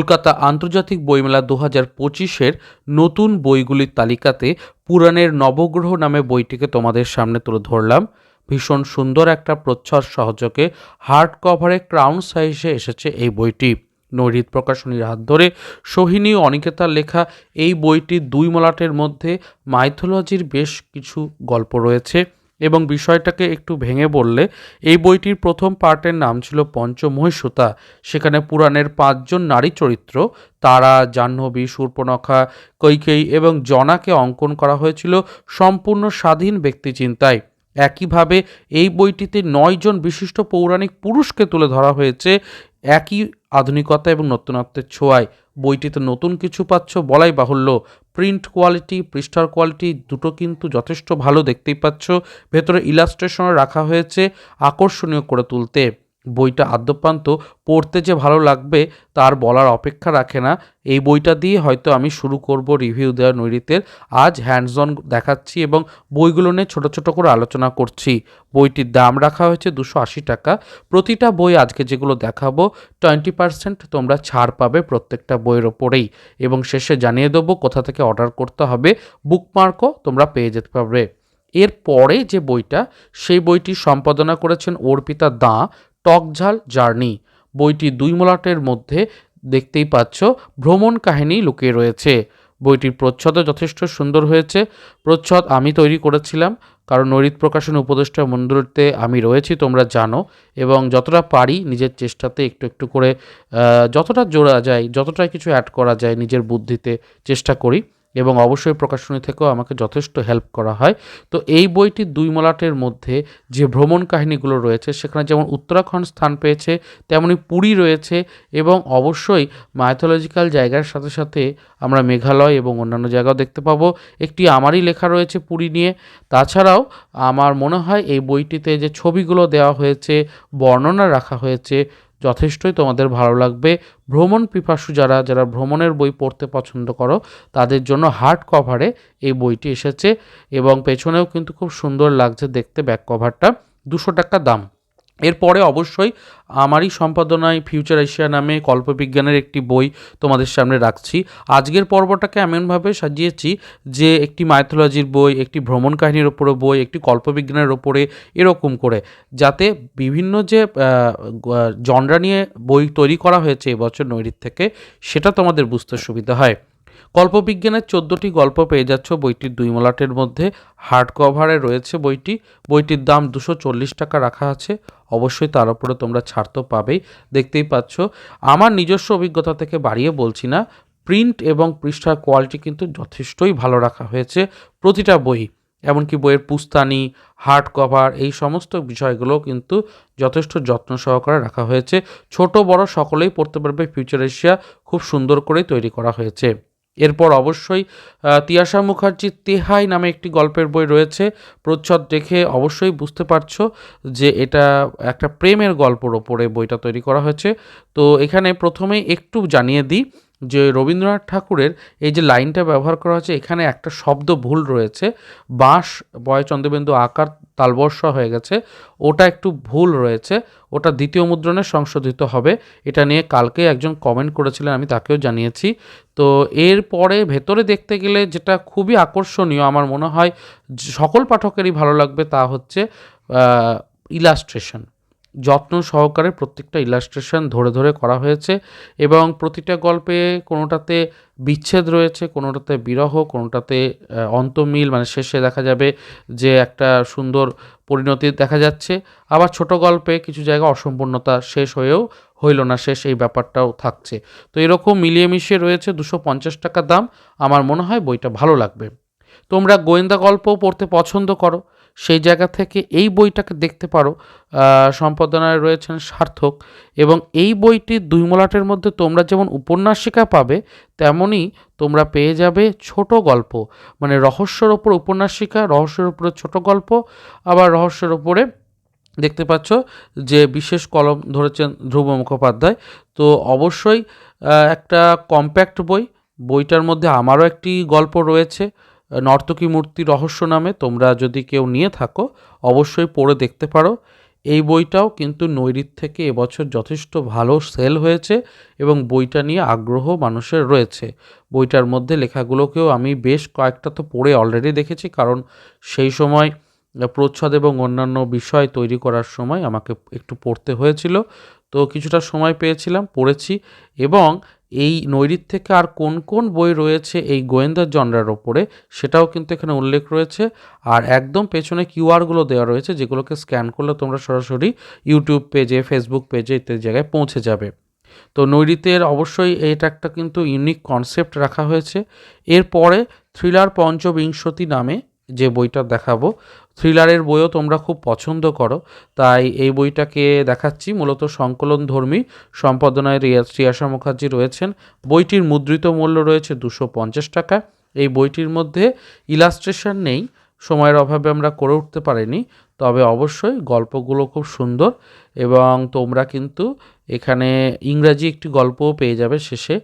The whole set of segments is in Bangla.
কলকাতা আন্তর্জাতিক বইমেলা দু হাজার পঁচিশের নতুন বইগুলির তালিকাতে পুরাণের নবগ্রহ নামে বইটিকে তোমাদের সামনে তুলে ধরলাম। ভীষণ সুন্দর একটা প্রচ্ছদ সহযোগে হার্ড কভারে ক্রাউন সাইজে এসেছে এই বইটি। নৈরিত প্রকাশনীর হাত ধরে সোহিনী অনিকেতার লেখা এই বইটির দুই মলাটের মধ্যে মাইথোলজির বেশ কিছু গল্প রয়েছে। এবং বিষয়টাকে একটু ভেঙে বললে, এই বইটির প্রথম পার্টের নাম ছিল পঞ্চমহিষুতা সেখানে পুরাণের পাঁচজন নারী চরিত্র, তারা, জাহ্নবী শূর্পণখা কৈকেয়ী এবং জনাকে অঙ্কন করা হয়েছিল সম্পূর্ণ স্বাধীন ব্যক্তিচিন্তায় একইভাবে এই বইটিতে নয়জন বিশিষ্ট পৌরাণিক পুরুষকে তুলে ধরা হয়েছে, একই আধুনিকতা এবং নতুনত্বের ছোঁয়ায়। বইটিতে নতুন কিছু পাচ্ছ বলাই বাহুল্য প্রিন্ট কোয়ালিটি পৃষ্ঠার কোয়ালিটি দুটো কিন্তু যথেষ্ট ভালো দেখতেই পাচ্ছ। ভেতরে ইলাস্ট্রেশনও রাখা হয়েছে, আকর্ষণীয় করে তুলতে। বইটা আদ্যপ্রান্ত পড়তে যে ভালো লাগবে তার বলার অপেক্ষা রাখে না। এই বইটা দিয়ে হয়তো আমি শুরু করব রিভিউ দেওয়া নৈরিতের আজ হ্যান্ডস অন দেখাচ্ছি এবং বইগুলো নিয়ে ছোটো ছোটো করে আলোচনা করছি। বইটির দাম রাখা হয়েছে দুশো আশি টাকা। প্রতিটা বই আজকে যেগুলো দেখাবো টোয়েন্টি পার্সেন্ট তোমরা ছাড় পাবে প্রত্যেকটা বইয়ের ওপরেই। এবং শেষে জানিয়ে দেবো কোথা থেকে অর্ডার করতে হবে বুকমার্কও তোমরা পেয়ে যেতে পারবে। এর পরে যে বইটা, সেই বইটি সম্পাদনা করেছেন অর্পিতা দাঁ। টকঝাল জার্নি। বইটি দুই মলাটের মধ্যে দেখতেই পাচ্ছ, ভ্রমণ কাহিনী লুকিয়ে রয়েছে। বইটির প্রচ্ছদও যথেষ্ট সুন্দর হয়েছে। প্রচ্ছদ আমি তৈরি করেছিলাম, কারণ নরিত প্রকাশন উপদেষ্টা মন্দিরতে আমি রয়েছি, তোমরা জানো, এবং যতটা পারি নিজের চেষ্টাতে একটু একটু করে যতটা জোড়া যায় যতটা কিছু অ্যাড করা যায় নিজের বুদ্ধিতে চেষ্টা করি। এবং অবশ্যই প্রকাশনী থেকেও আমাকে যথেষ্ট হেল্প করা হয়। তো এই বইটি দুই মলাটের মধ্যে যে ভ্রমণ কাহিনীগুলো রয়েছে, সেখানে যেমন উত্তরাখণ্ড স্থান পেয়েছে, তেমনি পুরী রয়েছে এবং অবশ্যই মাইথোলজিক্যাল জায়গার সাথে সাথে আমরা মেঘালয় এবং অন্যান্য জায়গাও দেখতে পাবো। একটি আমারই লেখা রয়েছে পুরী নিয়ে। তাছাড়াও আমার মনে হয় এই বইটিতে যে ছবিগুলো দেওয়া হয়েছে, বর্ণনা রাখা হয়েছে যথেষ্টই তোমাদের ভালো লাগবে। ভ্রমণ পিপাসু যারা যারা ভ্রমণের বই পড়তে পছন্দ করো, তাদের জন্য হার্ড কভারে এই বইটি এসেছে এবং পেছনেও কিন্তু খুব সুন্দর লাগছে দেখতে ব্যাক কভারটা। দুশো টাকা দাম। এরপরে অবশ্যই আমারই সম্পাদনায় ফিউচার এশিয়া নামে কল্পবিজ্ঞানের একটি বই তোমাদের সামনে রাখছি। আজকের পর্বটাকে এমনভাবে সাজিয়েছি যে একটি মাইথোলজির বই, একটি ভ্রমণ কাহিনীর ওপরে বই, একটি কল্পবিজ্ঞানের ওপরে এরকম করে, যাতে বিভিন্ন যে জনরা নিয়ে বই তৈরি করা হয়েছে এবছর নৈরিত থেকে, সেটা তোমাদের বুঝতে সুবিধা হয়। কল্পবিজ্ঞানের চোদ্দোটি গল্প পেয়ে যাচ্ছ বইটির দুই মলাটের মধ্যে। হার্ড কভারে রয়েছে বইটি। বইটির দাম দুশো চল্লিশ টাকা রাখা আছে। অবশ্যই তার উপরে তোমরা ছাড় তো পাবেই। দেখতেই পাচ্ছ, আমার নিজস্ব অভিজ্ঞতা থেকে বাড়িয়ে বলছি না প্রিন্ট এবং পৃষ্ঠার কোয়ালিটি কিন্তু যথেষ্টই ভালো রাখা হয়েছে প্রতিটা বই। এমনকি বইয়ের পুস্তানি হার্ড কভার এই সমস্ত বিষয়গুলো কিন্তু যথেষ্ট যত্ন সহকারে রাখা হয়েছে। ছোট বড় সকলেই পড়তে পারবে ফিউচার এশিয়া খুব সুন্দর করেই তৈরি করা হয়েছে। এরপর অবশ্যই তিয়াসা মুখার্জির তেহাই নামে একটি গল্পের বই রয়েছে। প্রচ্ছদ দেখে অবশ্যই বুঝতে পারছ যে এটা একটা প্রেমের গল্পর ওপরে বইটা তৈরি করা হয়েছে। তো এখানে প্রথমেই একটু জানিয়ে দিই যে রবীন্দ্রনাথ ঠাকুরের এই যে লাইনটা ব্যবহার করা হয়েছে, এখানে একটা শব্দ ভুল রয়েছে। বাঁশ, বয় চন্দ্রবিন্দু আকার তালবর্ষা হয়ে গেছে। ওটা একটু ভুল রয়েছে। ওটা দ্বিতীয় মুদ্রণে সংশোধিত হবে। এটা নিয়ে কালকে একজন কমেন্ট করেছিলেন, আমি তাকেও জানিয়েছি। তো এরপরে ভেতরে দেখতে গেলে যেটা খুবই আকর্ষণীয় আমার মনে হয়, সকল পাঠকেরই ভালো লাগবে তা হচ্ছে ইলাস্ট্রেশন যত্ন সহকারে প্রত্যেকটা ইলাস্ট্রেশন ধরে ধরে করা হয়েছে এবং প্রতিটা গল্পে কোনোটাতে বিচ্ছেদ রয়েছে, কোনোটাতে বিরহ, কোনোটাতে অন্তমিল মানে শেষে দেখা যাবে যে একটা সুন্দর পরিণতি দেখা যাচ্ছে। আবার ছোট গল্পে কিছু জায়গা অসম্পূর্ণতা শেষ হয়েও হইল না, শেষ এই ব্যাপারটাও থাকছে। তো এরকম মিলিয়ে মিশিয়ে রয়েছে দুশো পঞ্চাশ টাকা দাম। আমার মনে হয় বইটা ভালো লাগবে। তোমরা গোয়েন্দা গল্প পড়তে পছন্দ করো। সেই জায়গা থেকে এই বইটাকে দেখতে পারো সম্পাদনায় রয়েছেন সার্থক। এবং এই বইটি দুই মলাটের মধ্যে তোমরা যেমন উপন্যাসিকা পাবে তেমনই তোমরা পেয়ে যাবে ছোট গল্প। মানে রহস্যের ওপর উপন্যাসিকা, রহস্যের উপরে ছোট গল্প, আবার রহস্যের ওপরে দেখতে পাচ্ছ যে বিশেষ কলম ধরেছেন ধ্রুব মুখোপাধ্যায়। তো অবশ্যই একটা কম্প্যাক্ট বই। বইটার মধ্যে আমারও একটি গল্প রয়েছে। নর্তকী মূর্তি রহস্য নামে তোমরা যদি কেউ নিয়ে থাকো, অবশ্যই পড়ে দেখতে পারো। এই বইটাও কিন্তু নৈরিত থেকে এবছর যথেষ্ট ভালো সেল হয়েছে এবং বইটা নিয়ে আগ্রহ মানুষের রয়েছে। বইটার মধ্যে লেখাগুলোকেও আমি বেশ কয়েকটা তো পড়ে অলরেডি দেখেছি, কারণ সেই সময় প্রচ্ছদ এবং অন্যান্য বিষয় তৈরি করার সময় আমাকে একটু পড়তে হয়েছিল। তো কিছুটা সময় পেয়েছিলাম, পড়েছি এবং এই নৈরিত থেকে আর কোন কোন বই রয়েছে এই গোয়েন্দা জনরার ওপরে? সেটাও কিন্তু এখানে উল্লেখ রয়েছে। আর একদম পেছনে কিউআরগুলো দেওয়া রয়েছে, যেগুলোকে স্ক্যান করলে তোমরা সরাসরি ইউটিউব পেজে ফেসবুক পেজে ইত্যাদি জায়গায় পৌঁছে যাবে। তো নৈরিতের অবশ্যই এটা একটা কিন্তু ইউনিক কনসেপ্ট রাখা হয়েছে। এরপরে থ্রিলার পঞ্চবিংশতি নামে যে বইটা দেখাবো, থ্রিলারের বইও তোমরা খুব পছন্দ করো। তাই এই বইটাকে দেখাচ্ছি, মূলত সংকলন ধর্মী সম্পাদনায় রিয়া শ্রিয়াসা মুখার্জি রয়েছেন। বইটির মুদ্রিত মূল্য রয়েছে দুশো পঞ্চাশ টাকা। এই বইটির মধ্যে ইলাস্ট্রেশন নেই, সময়ের অভাবে আমরা করে উঠতে পারিনি, তবে অবশ্যই গল্পগুলো খুব সুন্দর এবং তোমরা কিন্তু এখানে ইংরাজি একটি গল্পও পেয়ে যাবে শেষে।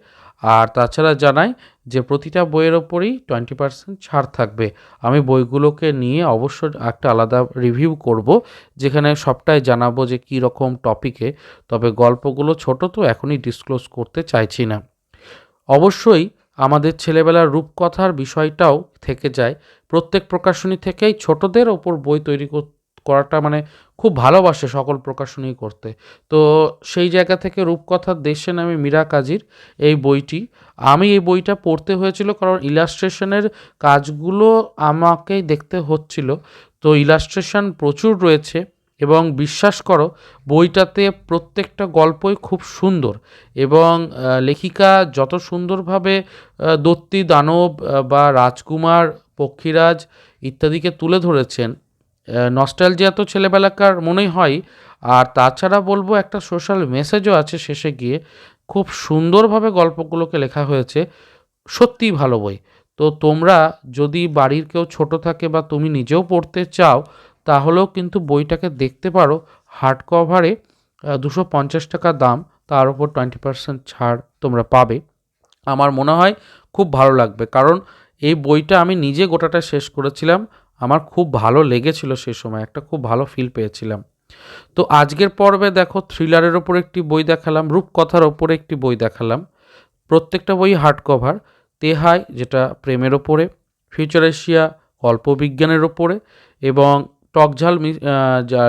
আর তাছাড়া জানাই যে প্রতিটা বইয়ের ওপরেই টোয়েন্টি পার্সেন্ট ছাড় থাকবে। আমি বইগুলোকে নিয়ে অবশ্যই একটা আলাদা রিভিউ করব, যেখানে সবটাই জানাব যে কী রকম টপিকে তবে গল্পগুলো ছোট তো এখনই ডিসক্লোজ করতে চাইছি না। অবশ্যই আমাদের ছেলেবেলার রূপকথার বিষয়টাও থেকে যায়। প্রত্যেক প্রকাশনী থেকেই ছোটদের ওপর বই তৈরি কর- করাটা মানে খুব ভালোবাসে সকল প্রকাশনী করতে। তো সেই জায়গা থেকে রূপকথার দেশে নামে মীরা কাজীর এই বইটি। আমি এই বইটা পড়তে হয়েছিল কারণ ইলাস্ট্রেশনের কাজগুলো আমাকেই দেখতে হচ্ছিল। তো ইলাস্ট্রেশন প্রচুর রয়েছে এবং বিশ্বাস করো, বইটাতে প্রত্যেকটা গল্পই খুব সুন্দর এবং লেখিকা যত সুন্দরভাবে দত্তি, দানব বা রাজকুমার, পক্ষীরাজ ইত্যাদিকে তুলে ধরেছেন নস্টালজিয়া তো ছেলেবেলাকার মনেই হয়। আর তাছাড়া বলব একটা সোশ্যাল মেসেজও আছে শেষে গিয়ে। খুব সুন্দরভাবে গল্পগুলোকে লেখা হয়েছে। সত্যিই ভালো বই। তো তোমরা যদি বাড়ির কেউ ছোট থাকে বা তুমি নিজেও পড়তে চাও, তাহলেও কিন্তু বইটাকে দেখতে পারো। হার্ড কভারে দুশো পঞ্চাশ টাকা দাম। তার উপর টোয়েন্টি পার্সেন্ট ছাড় তোমরা পাবে। আমার মনে হয় খুব ভালো লাগবে। কারণ এই বইটা আমি নিজে গোটাটা শেষ করেছিলাম। আমার খুব ভালো লেগেছিল সে সময়, একটা খুব ভালো ফিল পেয়েছিলাম। তো আজকের পর্বে দেখো থ্রিলারের ওপর একটি বই দেখালাম, রূপকথার ওপরে একটি বই দেখালাম। প্রত্যেকটা বই হার্ড কভার তেহাই, যেটা প্রেমের ওপরে ফিউচার এশিয়া, কল্পবিজ্ঞানের ওপরে এবং টকঝাল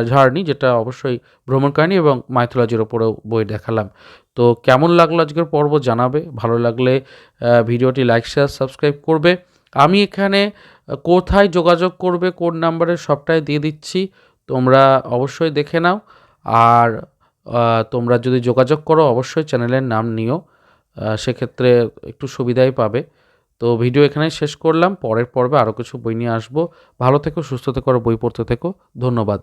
ঝাড়নি, যেটা অবশ্যই ভ্রমণ কাহিনী এবং মাইথোলজির ওপরেও বই দেখালাম। তো কেমন লাগল আজকের পর্ব জানাবে, ভালো লাগলে ভিডিওটি লাইক শেয়ার সাবস্ক্রাইব করবে। আমি এখানে কোথায় যোগাযোগ করবে, কোন নাম্বারে সবটাই দিয়ে দিচ্ছি, তোমরা অবশ্যই দেখে নাও। আর তোমরা যদি যোগাযোগ করো, অবশ্যই চ্যানেলের নাম নিও। সেক্ষেত্রে একটু সুবিধাই পাবে। তো ভিডিও এখানেই শেষ করলাম। পরের পর্বে আরও কিছু বই নিয়ে আসব। ভালো থেকো, সুস্থ থেকো, আর বই পড়তে থেকো। ধন্যবাদ।